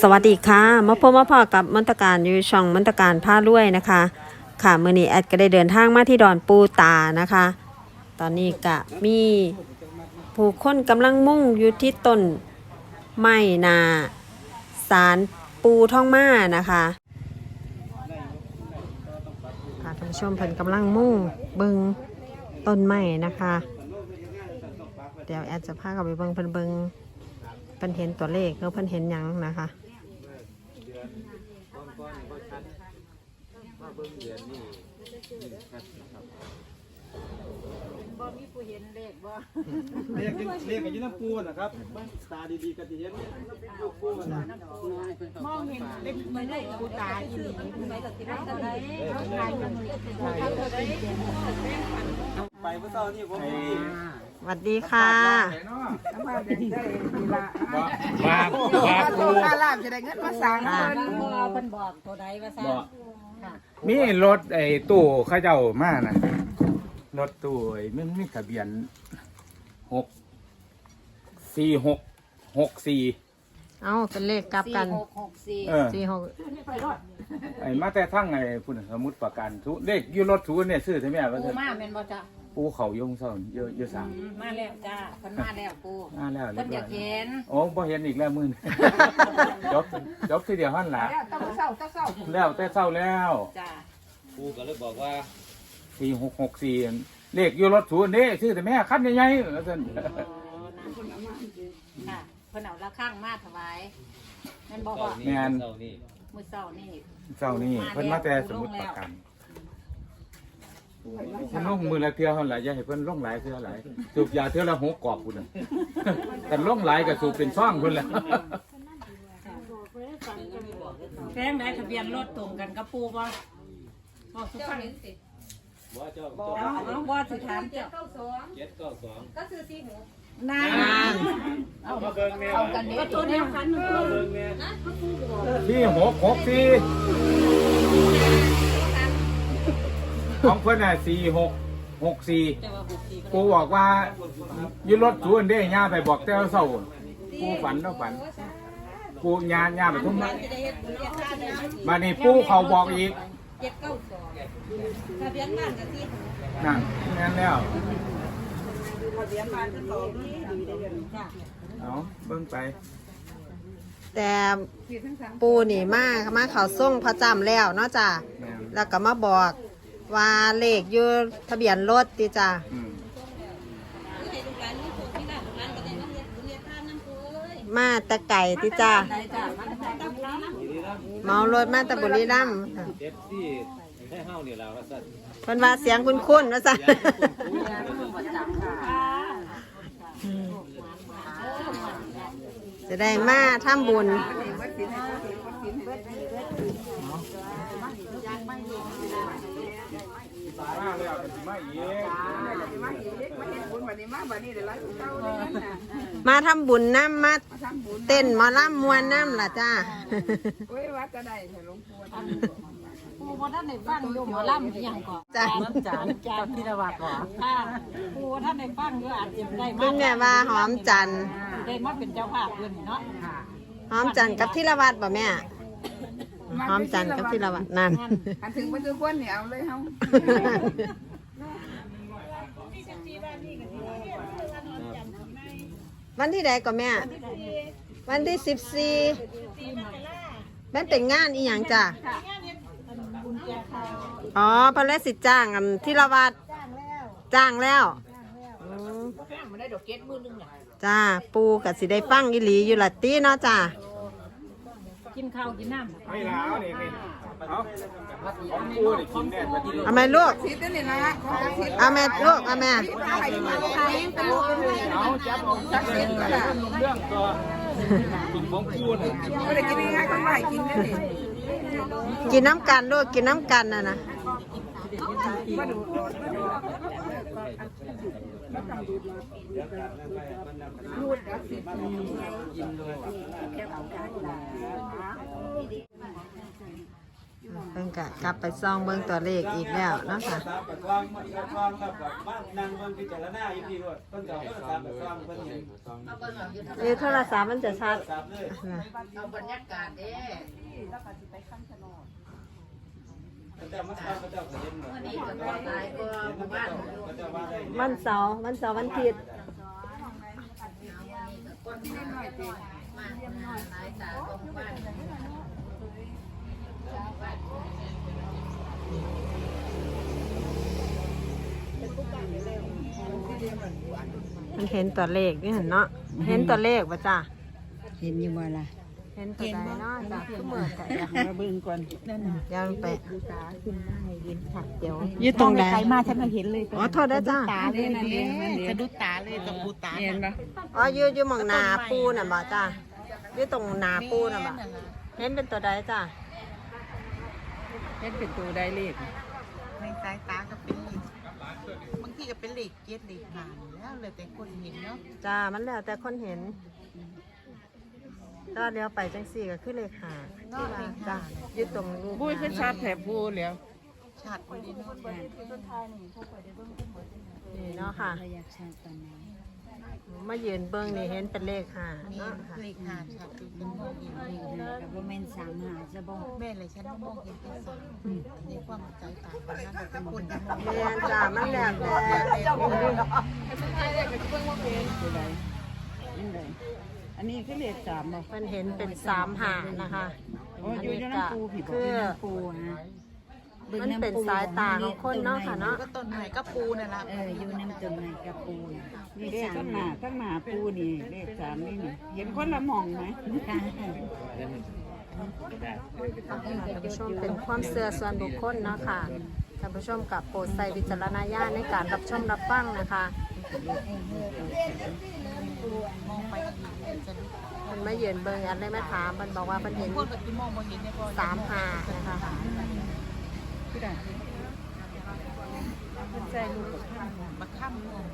สวัสดีค่ะมาพบมาพอกับมนตการอยู่ช่องมนตการผ้าล้วยนะคะ ค่ะมื่อนี้แอดก็ได้เดินทางมาที่ดอนปูตานะคะ ตอนนี้ก็มีผู้คนกำลังมุ่งอยู่ที่ต้นไม้นาสารปูท่องมานะคะค่ะท่านผู้ชมเพิ่นกำลังมุ่งเบิงต้นไม้นะคะ เดี๋ยวแอดจะพากับไปเบิงเพิ่นเบิง พันเห็นตัวเลขแล้วพันเห็นยังนะคะเรี ยกเรียกกันอยืนน้ำปูนะครับเบิ่งตาดีๆกันจะเห็นลูกปูนะ มองเห็นเป็นไม่ได้กูตาอีหลีไม่ได้ที่ได้ได้ทายมันไปเมื่อเช้านี่ผมมีสวัสดีค่ะ มาเป็นได้ดีละมามาปูค่าลาบจะได้เงินมาสั่งค่ะเพิ่นเพิ่นบอกตัวใดว่าซั่นบอกมีรถไอ้ตู้เข้าเจ้ามานะ รถตู้ไอ้มันมีทะเบียนหกสี่หกหกสี่เอ้าเป็นเลขกลับกัน4664เออ สี่หกไอ้มาแต่ทั้งไอ้พุ่นสมุดประกันทุเลขอยู่รถทุนเนี่ยซื้อใช่ไหมว่าปูเถอะมาแม่นบ่จ้ะปูเขายงเศร้าเยอะเยอะสามอืมมาแล้วจ้าเพิ่นมาแล้วปูอ่าแล้วเรีเพิ่ยนบอร้ยาอกยเห็นโอ้บ่เห็นอีกแล้วมื่นจบจบทีเดียวหั่นล่ะแล้วต้องเศร้าต้องเศร้าแล้วแต่เศร้าแล้ว จ้า ปูก็เลยบอกว่า สี่หกหกสี่เลขอยู่รถทุนนี่ซื้อแต่แม่คันใหญ่ๆแล้วซั่นอ๋อนะค่ะเพิ่นเอาละข้างมาถวายแม่นบอกว่าแม่นเช้านี่มื้อเช้านี่เศร้านี่เพิ่นมาแต่สมุดประกันเพิ่นลงมือละเทื่อเท่าไหร่อย่าให้เพิ่นลงหลายเทื่อหลายสูบยาเทื่อละหกกรอบพุ่นน่ะแต่ลงหลายก็สูบเป็นซ่องพุ่นแหละแพงได้ทะเบียนรถตรงกันกับปูบ่บอกสุฟัง ว่าเจ้าเอาเอาบ่สิถามเจ้าสองเจ็ดเก้าสองก็คือสี่หกนานเอามาเบิ่งแม่เอากันนี้ตัวเดียวกันมาเบิ่งแม่ที่หกหกสี่ของเพิ่อนน่ะสี่หกหกสี่กูบอกว่ายืรถชวนเด้ย่าไปบอกแต่เช้ากูฝันแล้วฝันกูย่าย่าไปทุ่มมานี่ปูเขาบอกอีก ทะเบียนบ้านก็สินั่นงั้นแล้ว ทะเบียนบ้านเพิ่นบอกนี่ดีได้เงินเอาเบิ่งไปแต่ที่ทั้งสามปูนี่มามาเขาส่งพระจำแล้วเนาะจ้ะแม่นแล้วก็มาบอกว่าเลขอยู่ทะเบียนรถติจ้ะอืมมาแตะไก่ติจ้ะ ได้จ้ามันได้จ้า เมารถมาแตะบุรีรัมย์เจ็ดที่ให้เฮานี่แล้วว่าซั่นเพิ่นว่าเสียงคุ้นๆว่าจ้ะจะได้มาทำบุญวัดสินให้วัดสินวัดสินให้มาแล้วก็สิมาอีก มาอีกมาเฮ็ดบุญบัดนี้มาบัดนี้ได้หลายเจ้าเลยนั่นน่ะ มาทำบุญน้ำมามาทำบุญเต้นหมอลำมวนน้ำล่ะจ้าโอ้ยวัดจะได้แต่หลวงปู่ปูบ่ทันได้ฟังอยู่หมอลำอีหยังก่อนจ้ะจานจานพิรวัตรก่อนค่ะปูท่านได้ฟังอยู่อาจจะได้มาคุณแม่ว่าหอมจันทร์ได้มาเป็นเจ้าภาพเพิ่นเนาะหอมจันทร์กับทิรวัตรป่ะแม่หอมจันทร์กับทิรวัตรนั่น อันถึงประตูคนนี่เอาเลยเฮา วันที่ใดก็แม่ วันที่สิบสี่มันเป็นงานอีหยังจ้ะอ๋อพระเลสิจ้างอันทิรวัตรจ้างแล้วอืมมันได้ดอกเก็ดมือนึงน่ะจ้าปูกับสิได้ฟังอีหลีอยู่ละตีเนาะจ้ากินข้าวกินน้ำ ไม่แล้วนี่นี่เอาของกูนี่กินแน่พอดี เอาแม่ลูกทิศนี่นะของทิศเอาแม่ลูกเอาแม่พาให้มาใครเป็นลูกเป็นเอาจับเอาจับเรื่องเรื่องตัวกินของกูน่ะไม่ได้กินง่ายๆคนใหม่กินได้ดิกินน้ำกันลูกกินน้ำกันนะนะมาดู เพิ่งก็กลับไปซองเบิ่งตัวเลขอีกแล้วเนาะค่ะสามกับวางมันกับวางครับกับบ้านนั่งเบิ่งพิจารณาอยู่ที่รถเพิ่นก็เอาโทรศัพท์ไปวางเพิ่นเห็นเออโทรศัพท์มันจะชัดโทรศัพท์เลยนะเอาบรรยากาศเด้พระเจ้ามาสร้างพระเจ้าก็เห็นหมดวันนี้ก็บ่หลายกว่าหมู่บ้านอยู่พระเจ้าว่าได้วันเสาร์วันเสาร์วันอาทิตย์คนน้อยติมาหลายตาของหมู่บ้าน มันเห็นตัวเลขนี่เห็นเนาะ เห็นตัวเลขป่ะจ้าเห็นอยู่บ่ล่ะเห็นตัวใดเนาะจ้าก็เหมือนกันจ้ะมาเบิ่งก่อนนั่นน่ะเดี๋ยวไปตาขึ้นมาให้เห็นค่ะเดี๋ยวอยู่ตรงไหนไกลมาฉันก็เห็นเลยอ๋อโทษนะจ้าตาเลยนั่นเองสะดุดตาเลยตะปูตาเห็นปะอ๋ออยู่อยู่หมองนาปูน่ะบ่จ้าอยู่ตรงนาปูน่ะบ่เห็นเป็นตัวใดจ้า เห็นเป็นตัวได้เลขในสายตาก็เป็นเลขบางทีก็เป็นเลขเจ็ดเลขห้าแล้วเลยแต่คนเห็นเนาะจ้ามันแล้วแต่คนเห็นก็เลี้ยวไปจังสี่ก็คือเลขหาที่ว่าจ้าอยู่ตรงรูปบุ้ยคือหาชาติแถบพูแล้วชาติคนนี้เนาะนี่เนาะค่ะ มายืนเบิ้งนี่เห็นเป็นเลขหาเนาะค่ะเลขห้าชาติเป็นมองเห็นเลขกับว่าแมนสามหาจะบอกแม่เลยฉันก็มองเห็นเป็นสามในความใจต่าคนนั้นแต่คนที่มองเรียนจ้ามันแหล้วแต่นั่เลยอันนี้คือเลขสามบอกมันเห็นเป็นสามหานะคะโอ้ยอยู่ในน้ำปูผิดบอกคือ ปูน้ำปูฮะ มันเป็นสายตาของคนเนาะค่ะเนาะ ก็ต้นไม้ก็ปูนั่นละเอออยู่น้ำต้นไม้กับปูนี่เลขข้างหน้าข้างหน้าปูนี่เลขสามนี่นี่เห็นคนละหมองไหมค่ะท่านผู้ชมเป็นความเชื่อส่วนบุคคลเนาะค่ะท่านผู้ชมกับโปรดใส่วิจารณญาณในการรับชมรับฟังนะคะมองไปจะดูมันมาเยือนเบิงอันเลยมาถามมันบอกว่ามันเห็นพวกที่มองมาเห็นเนี่ยพอสามหานะคะ คือได้มาข้ามมอง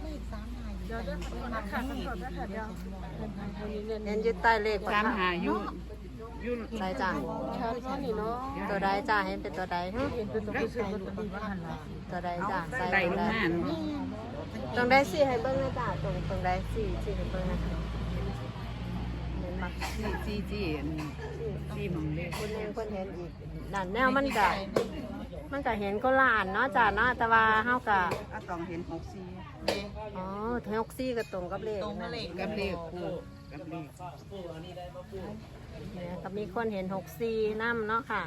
เลขสามหายเดี๋ยวเดี๋ยวมาข้ามเดี๋ยวเดี๋ยวเห็นอยึดใต้เลขสามหาอยู่อยู่ใส่จ้าตัวใดจ้าเห็นเป็นตัวใดฮะตัวใดจ้าใส่ไต่ตัวลงใดมาตรงใดสี่ให้เบิ้งนะจ้าตรงตรงใดสี่สี่ให้เบิ้งนะคะ เห็นมักจีจีจีจีมองเลขคนเองคนเห็นอีกนั่นแนวมันก็มันก็เห็นก็ล้านเนาะจ้าเนาะแต่ว่าเฮาก็ก็ต้องเห็นหกสี่อ๋อเทกซี่ก็ตรงกับเลขตรงกับเลขกับเลขปูกับเลขเนี่ยก็มีคนเห็นหกสี่น้ำเนาะค่ะ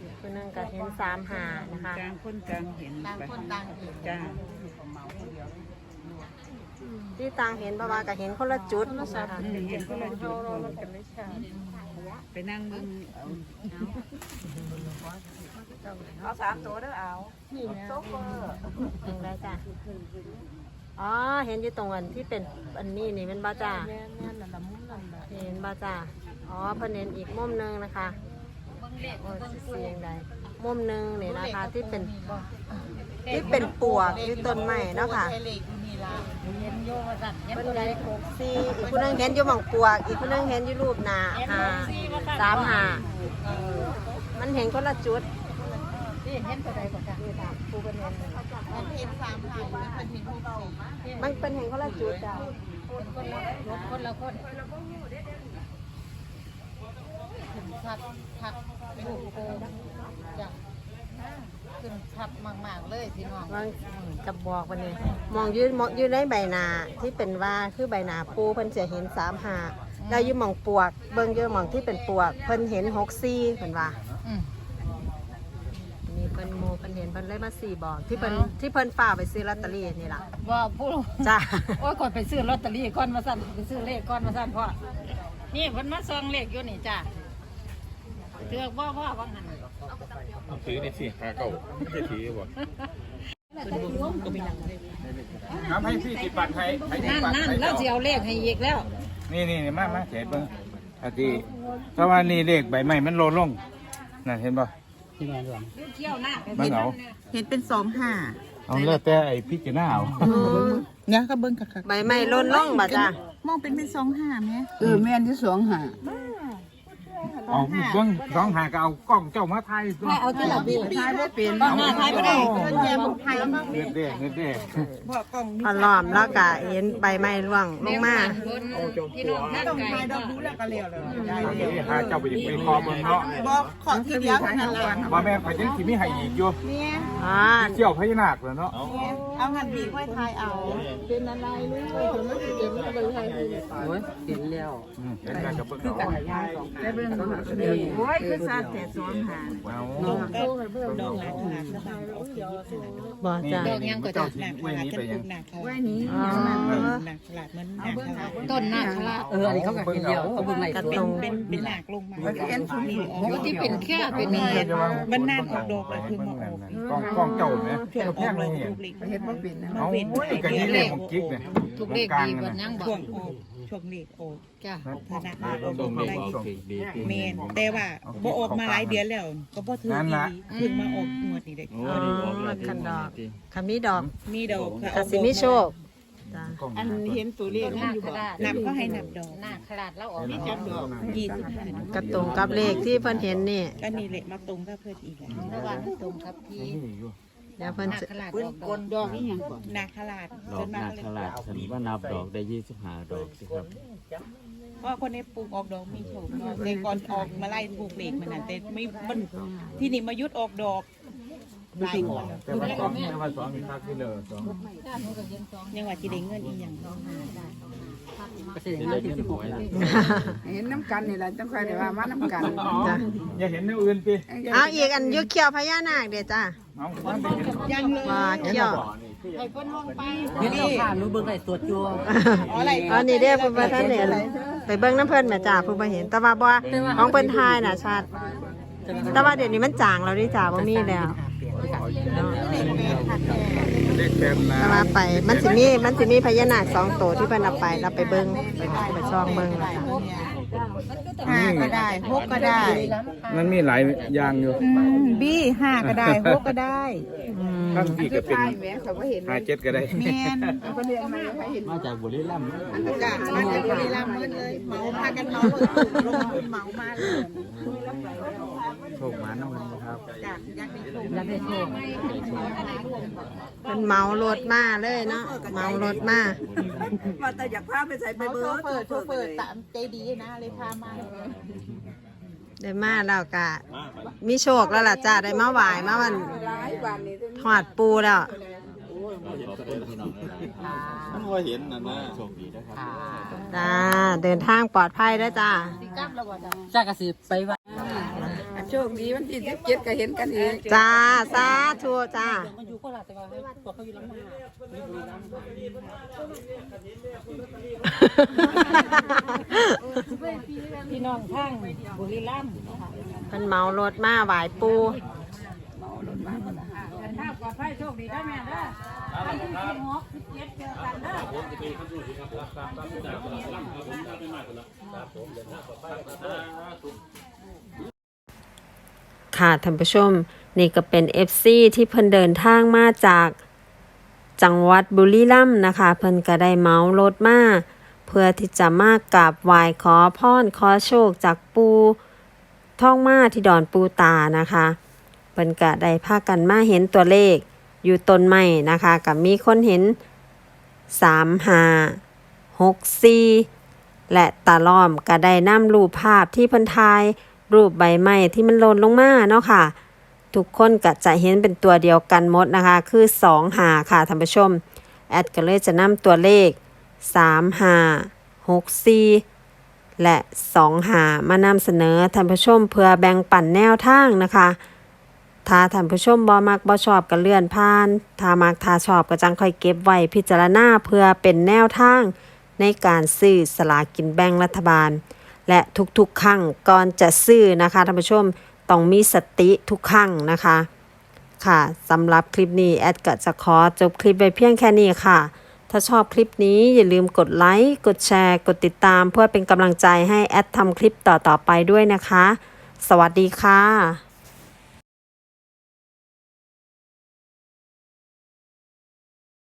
อีกคนหนึงก็เห็นสามหานะคะกลางคนกลางเห็นต่างคนต่างเห็นจ้า ที่ต่างเห็นประมาณก็เห็นคนละจุดนะคะอืมเห็นก็เลยจุดไปนั่งเบิ่งเอาเอาสามตัวเด้อเอาตรงได้จ้ะอ๋อเห็นอยู่ตรงอันที่เป็นอันนี้นี่เป็นบ้าจ้าเห็นบ้าจ้าอ๋อเพิ่นเห็นอีกมุมหนึงนะคะโอ้ยสิเสียงใดมุมหนึงนี่นะคะที่เป็นที่เป็นปวกอยู่ต้นไม้เนาะค่ะใช่เล่ะเห็นโยว่าสั่นเห็นนตัวใดเห็นหกสี่อีกคนนึงเห็นอยู่หม่องปวก อีกคนนึงเห็นอยู่รูปหน้าหาสามหามันเห็นคนละจุดที่เห็นตัวใดก่อนจ้ะนี่ค่ะปูเป็นเห็นมันเห็นสามหามันเห็นหกสี่มันเป็นเห็นคนละจุดจ้ะคนละรถคนละคนขึ้นชัดทักเป็นลูกโก ขึ้นชัดมากๆเลยพี่น้อง ว่าจะบอกวันนี้ มองยืนมองยืนในใบหนาที่เป็นว่าคือใบหนาปูเพิ่นจะเห็นสามหาแล้วอยืนมองปวก เบิ่งอยืนมองที่เป็นปวก เพิ่นเห็นหกซี่เพิ่นว่า อืมนี่เพิ่นโมเพิ่นเห็นเพิ่นเลยมาสี่บอกที่เพิ่นที่เพิ่นฝ่ากไปซื้อลอตเตอรี่นี่ล่ะว่าผู้ จ้า โอ้ยก่อนไปซื้อลอตเตอรี่ก่อนมาสั่นไปซื้อเลขก่อนมาสั่นพ่อนี่เพิ่นมาซองเลขอยู่นี่จ้ะเลือกบ่พ่อว่างั้น ถือได้สิหาเก่าไม่ใช่ถือบ่ทำให้พี่สิปันให้ให้สินั่นปันนั่นให้แล้วสิเจ้าเอาเลขให้อีกแล้ว นี่นี่นี่มามาเห็นเบิ่งอาทีเพราะว่านี่เลขใบไม้มันโลนลงนั่นเห็นป่ะเที่ยวหน้าไปมันเอาเห็นเป็นสองห้าเอาแล้วแต่ไอ้พี่จะหน้าเอาเนี่ยก็เบิ้งคักใบไม้หล่นลงบ่จ้าๆมองเป็นเป็นสองห้าไหมเออแม่นที่สองหา เอาเบิ่งสองหาก็เอากล้องเจ้ามาถ่ายตัวเอาที่ละบีทายบ่เป็นหน้าไทยบ่ได้เงินแย่บุกไทยมั้งเงินเด้เงินเด้พอกล่องพอล้อมแล้วก็เห็นใบไม้ร่วงลงมาพี่น้องทางต้องไกลไทยดอกดูแล้วก็เร็วเลยได้เอาเร็วไปหาเจ้าไปไปคอเบิ่งเนาะบอกขอทีเดียวเท่านั้นแหละว่าแม่ข่อยยังสิมีให้อีกอยู่เนี่ยอ่าเสี่ยวพญานาคแล้วเนาะเอางันบีค่อยทายเอาเป็นอะไรลูกผมไม่เก็บไม่เป็นไรโอ้ยเห็นแล้วอืมเห็นแล้วก็เบิ่งเอาได้เบิ่งโอ้ยคือซาแต่สองหาเอาดอกก็ดอกหนาขนาดสบายโอเคบ่จ้ะดอกยังก็จะหนาขไว้นาดนี้จะไปปยัลูกหนาขไว้นาดนี้อ๋อหนาขนาดเหมือนหนาขนาดต้นหนาคราชเอออันนี้เขาก็เห็นแล้วเขาเบิ่งกระเป็นตรงเป็นเป็นหนากลงมาเห็นสุดนี่ออกโอ้ที่เป็นแค่เป็นมีเงิยนนมันนานออกดอกเลยคือมาออกกล้องกล้องเจ้าแม่เพื่ออแค่อกไหนดอกเนี่ยเล็กเห็นเป็นนะเอาก็นี่เลขของกิ๊กเนี่ยทุกเลขดีกว่ายังบอช่งออก ช่วงเล็กออกจ้ะธนาคารออกดอกได้เมนแต่ว่าบ่ออกมาหลายเดือนแล้ว ก็บ่ถือดีเพิ่งมาออกงวดนี้เด็กอ๋อคันดอกคันมีดอกมีดอกค่ะกสิมีโชคจ้ะอันเห็นตัวเลขมันอยู่บ่นับก็ให้นับดอกหน้าขลาดแล้วออกจับดอกยี่สิบห้ากระตรงกับเลขที่เพิ่นเห็นนี่ก็นี่แหละมาตรงกับเพื่อนอีกแล้วระหว่างตรงครับพี่ เดี๋ยวเพิ่หนน้าจะขลาดเพิ่นออกดกอกลดอกอีหยังบ่นาคราชดอกนาคราชฉันว่านับดอกได้ยี่สิบห้าดอกสิครับเพราะคนในปลูกออกดอกมีโชคเนาะแต่ก่อนออกมาไล่ปลูกเหล็กมันนั่นแต่ไม่มันที่นี่มายุดออกดอกหลายคนแต่ว่าสองแต่ว่าสองมีค่าที่เลยสองยังว่าที่ได้เงินอีหยังเห็นได้เงินหวยนะเห็นน้ำกันนี่แหละจังค่อยได้ว่ามาน้ำกันจ้ะอย่าเห็นในอื่นติเอาอีกอันยุเขียวพญานาคเด้อจ้ะเอามันไปเห็น ยังเลยว่าเขียวให้เพิ่นลงไปนี่ค่ะรู้เบิ่งไหนตรวจจัวอะไรอันนี้เด้อเพิ่นบ่ทันเห็นไปเบิ่งน้ำเพิ่นแม่จ้าเพิ่นบ่เห็น แต่ว่าบ่ของเพิ่นทายน่ะชัดแต่ว่าเดี๋ยวนี้มันจางแล้วนี่จ้าบ่มีแล้วเลขเต็มนะแต่ว่าไปมันสิมีมันสิมีพญานาคสองตัวที่เพิ่นเอาไปเราไปเบิ่งไปไปซองเบิ่งแล้วจ้ะ ห้าก็ได้หกก็ได้มันมีหลายอย่างอยู่บีห้าก็ได้หกก็ได้ทั้งที่ก็เป็นใช่แหมเขาบ่เห็นห้าเจ็ดก็ได้ แมนเขาก็เรียนมาให้เห็นมาจากบุรีรัมย์นะกะมาจากบุรีรัมย์หมดเลยเหมาพากันเหมาเลยลงทุนเหมามาเลยโชคมาน้องครับ จ้ะอยากได้โชค เพิ่นเมารถมาเลยเนาะเมารถมาว่าแต่อยากพาไปใส่ไปเขาเบิเปิร์ดโชเปิดตามใจดีนะเลยพามาได้มาแล้วก็มีโชคแล้วล่ะจ้าได้มาไหว้มาวันหลายบานนี่ทอดปูแล้วมันว่าเห็นนะนะโชคดีนะครับจ้าเดินทางปลอดภัยแล้วจ้า โชคดีวันที่17ก็เห็นกันอีกจ้าสาธุจ้าพี่น้องทางบุรีรัมย์เป็นเมารถมาไหวปูถ้าปลอดภัยโชคดีได้แม่เด้อวันที่สิบหกสิบเจ็ดเจอกันเด้อค่ ค่ะท่านผู้ชม นี่ก็เป็น FC ที่เพิ่นเดินทางมาจากจังหวัดบุรีรัมย์นะคะ เพิ่นก็ได้เมาส์รถมาเพื่อที่จะมากราบไหว้ขอพรขอโชคจากปูท่องมาที่ดอนปูตานะคะเพิ่นก็ได้พากันมาเห็นตัวเลขอยู่ต้นไม้นะคะกับมีคนเห็น3 5 6 4และตาล้อมก็ได้นำรูปภาพที่เพิ่นทาย รูปใบไม้ที่มันหล่นลงมาเนาะค่ะ ทุกคนก็จะเห็นเป็นตัวเดียวกันหมดนะคะ คือ2หาค่ะท่านผู้ชม แอดก็เลยจะนำตัวเลข3 5 6 4และ2หามานำเสนอท่านผู้ชมเพื่อแบ่งปันแนวทางนะคะถ้าท่านผู้ชมบ่มักบ่ชอบก็เลื่อนผ่าน ถ้ามักถ้าชอบก็จังค่อยเก็บไว้พิจารณาเพื่อเป็นแนวทางในการซื้อสลากินแบ่งรัฐบาล และทุกๆครั้งก่อนจะซื้อนะคะท่านผู้ชมต้องมีสติทุกครั้งนะคะ ค่ะสำหรับคลิปนี้แอดก็จะขอจบคลิปไปเพียงแค่นี้ค่ะ ถ้าชอบคลิปนี้อย่าลืมกดไลค์กดแชร์ กดติดตาม เพื่อเป็นกำลังใจให้แอดทำคลิปต่อๆไปด้วยนะคะ สวัสดีค่ะ